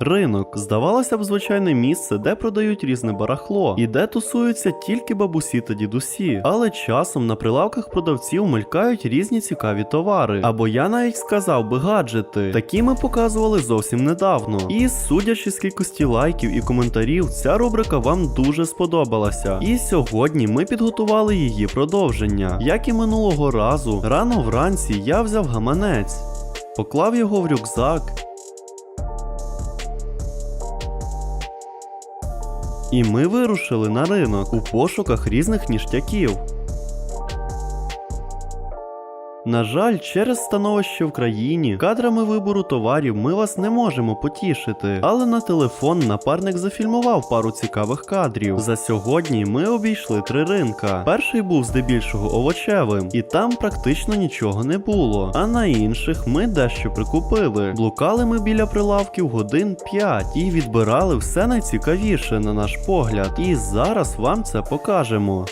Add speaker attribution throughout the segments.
Speaker 1: Ринок здавалося б звичайне місце, де продають різне барахло, і де тусуються тільки бабусі та дідусі. Але часом на прилавках продавців мелькають різні цікаві товари. Або я навіть сказав би гаджети. Такі ми показували зовсім недавно. І судячи з кількості лайків і коментарів, ця рубрика вам дуже сподобалася. І сьогодні ми підготували її продовження. Як і минулого разу, рано вранці я взяв гаманець, поклав його в рюкзак. І ми вирушили на ринок у пошуках різних ніштяків. На жаль, через становище в країні, кадрами вибору товарів ми вас не можемо потішити, але на телефон напарник зафільмував пару цікавих кадрів. За сьогодні ми обійшли три ринка. Перший був здебільшого овочевим, і там практично нічого не було. А на інших ми дещо прикупили. Блукали ми біля прилавків годин 5 і відбирали все найцікавіше на наш погляд. І зараз вам це покажемо.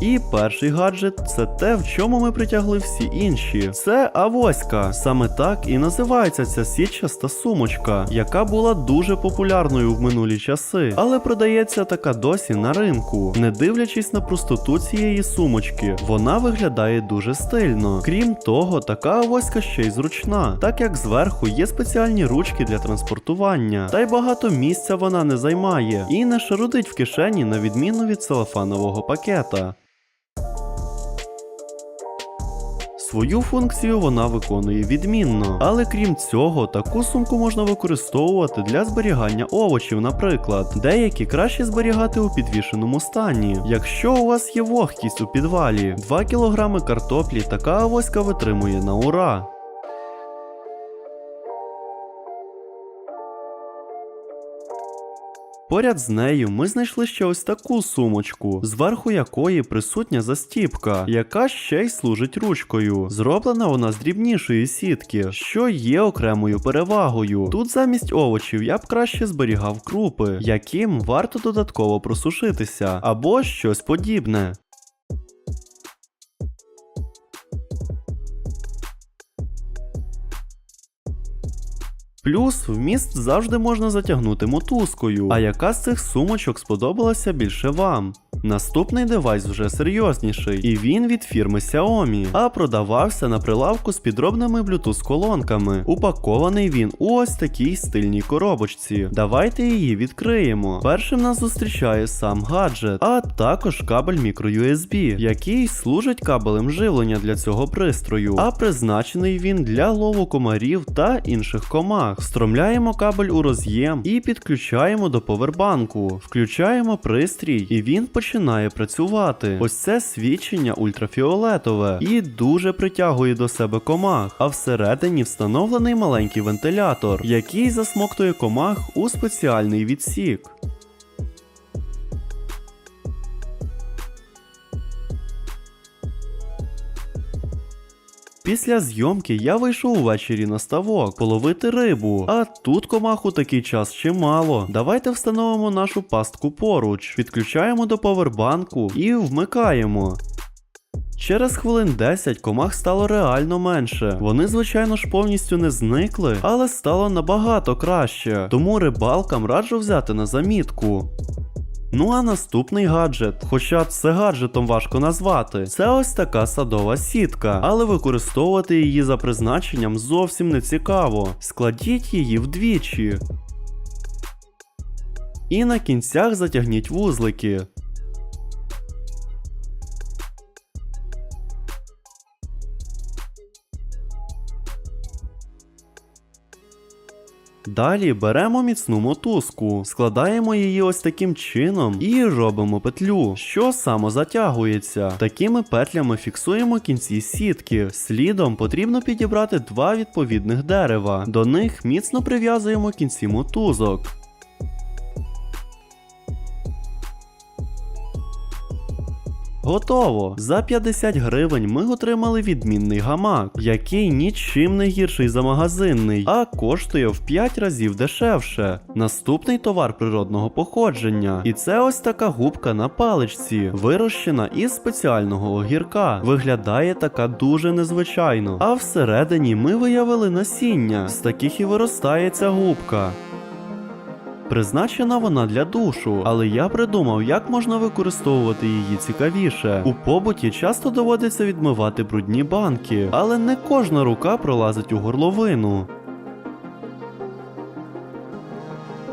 Speaker 1: І перший гаджет це те, в чому ми притягли всі інші. Це авоська. Саме так і називається ця сітчаста сумочка, яка була дуже популярною в минулі часи, але продається така досі на ринку. Не дивлячись на простоту цієї сумочки, вона виглядає дуже стильно. Крім того, така авоська ще й зручна, так як зверху є спеціальні ручки для транспортування, та й багато місця вона не займає і не шарудить в кишені на відміну від целофанового пакета. Свою функцію вона виконує відмінно, але крім цього, таку сумку можна використовувати для зберігання овочів, наприклад. Деякі краще зберігати у підвішеному стані. Якщо у вас є вогкість у підвалі, 2 кг картоплі така авоська витримує на ура. Поряд з нею ми знайшли ще ось таку сумочку, зверху якої присутня застіпка, яка ще й служить ручкою. Зроблена вона з дрібнішої сітки, що є окремою перевагою. Тут замість овочів я б краще зберігав крупи, яким варто додатково просушитися, або щось подібне. Плюс вміст завжди можна затягнути мотузкою. А яка з цих сумочок сподобалася більше вам? Наступний девайс вже серйозніший, і він від фірми Xiaomi, а продавався на прилавку з підробними Bluetooth колонками. Упакований він у ось такій стильній коробочці. Давайте її відкриємо. Першим нас зустрічає сам гаджет, а також кабель microUSB, який служить кабелем живлення для цього пристрою, а призначений він для лову комарів та інших комах. Встромляємо кабель у роз'єм і підключаємо до повербанку. Включаємо пристрій, і він починає працювати. Ось це свідчення ультрафіолетове і дуже притягує до себе комах. А всередині встановлений маленький вентилятор, який засмоктує комах у спеціальний відсік. Після зйомки я вийшов увечері на ставок половити рибу, а тут комах у такий час чимало. Давайте встановимо нашу пастку поруч, підключаємо до повербанку і вмикаємо. Через хвилин 10 комах стало реально менше. Вони, звичайно ж, повністю не зникли, але стало набагато краще. Тому рибалкам раджу взяти на замітку. Ну а наступний гаджет, хоча це гаджетом важко назвати, це ось така садова сітка, але використовувати її за призначенням зовсім не цікаво. Складіть її вдвічі. І на кінцях затягніть вузлики. Далі беремо міцну мотузку, складаємо її ось таким чином і робимо петлю, що самозатягується. Такими петлями фіксуємо кінці сітки. Слідом потрібно підібрати два відповідних дерева. До них міцно прив'язуємо кінці мотузок. Готово! За 50 гривень ми отримали відмінний гамак, який нічим не гірший за магазинний, а коштує в 5 разів дешевше. Наступний товар природного походження. І це ось така губка на паличці, вирощена із спеціального огірка. Виглядає така дуже незвичайно. А всередині ми виявили насіння. З таких і виростає ця губка. Призначена вона для душу, але я придумав, як можна використовувати її цікавіше. У побуті часто доводиться відмивати брудні банки, але не кожна рука пролазить у горловину.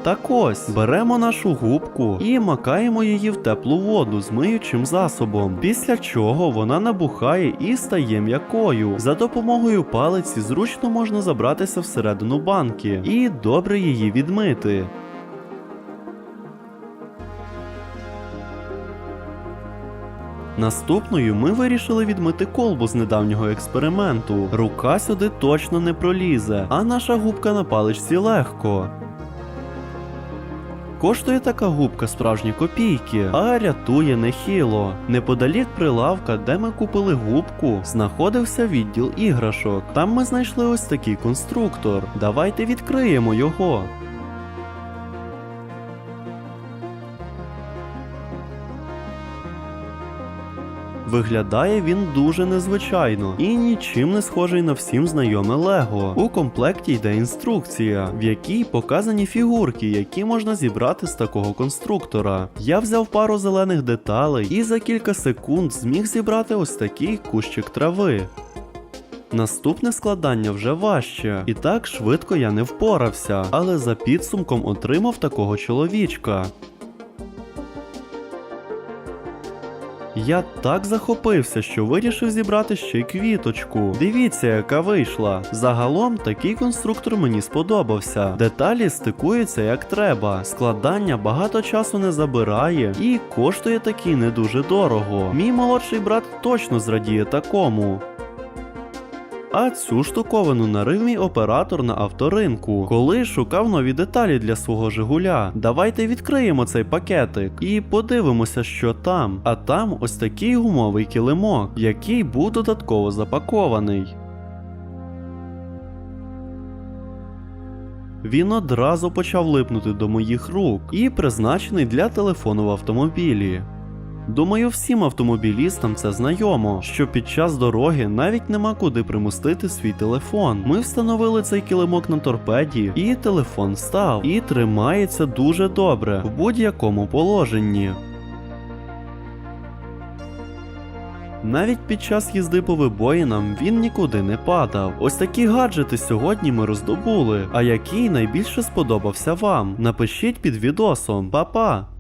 Speaker 1: Так ось, беремо нашу губку і макаємо її в теплу воду з миючим засобом, після чого вона набухає і стає м'якою. За допомогою палиці зручно можна забратися всередину банки і добре її відмити. Наступною ми вирішили відмити колбу з недавнього експерименту. Рука сюди точно не пролізе, а наша губка на паличці легко. Коштує така губка справжні копійки, а рятує нехило. Неподалік прилавка, де ми купили губку, знаходився відділ іграшок. Там ми знайшли ось такий конструктор. Давайте відкриємо його. Виглядає він дуже незвичайно і нічим не схожий на всім знайоме Лего. У комплекті йде інструкція, в якій показані фігурки, які можна зібрати з такого конструктора. Я взяв пару зелених деталей і за кілька секунд зміг зібрати ось такий кущик трави. Наступне складання вже важче, і так швидко я не впорався, але за підсумком отримав такого чоловічка. Я так захопився, що вирішив зібрати ще й квіточку. Дивіться, яка вийшла. Загалом такий конструктор мені сподобався. Деталі стикуються як треба. Складання багато часу не забирає і коштує такий не дуже дорого. Мій молодший брат точно зрадіє такому. А цю штуковину нарив мій оператор на авторинку, коли шукав нові деталі для свого Жигуля. Давайте відкриємо цей пакетик і подивимося, що там. А там ось такий гумовий килимок, який був додатково запакований. Він одразу почав липнути до моїх рук і призначений для телефону в автомобілі. Думаю, всім автомобілістам це знайомо, що під час дороги навіть нема куди примостити свій телефон. Ми встановили цей килимок на торпеді, і телефон став, і тримається дуже добре в будь-якому положенні. Навіть під час їзди по вибоїнам він нікуди не падав. Ось такі гаджети сьогодні ми роздобули. А який найбільше сподобався вам? Напишіть під відосом. Па-па!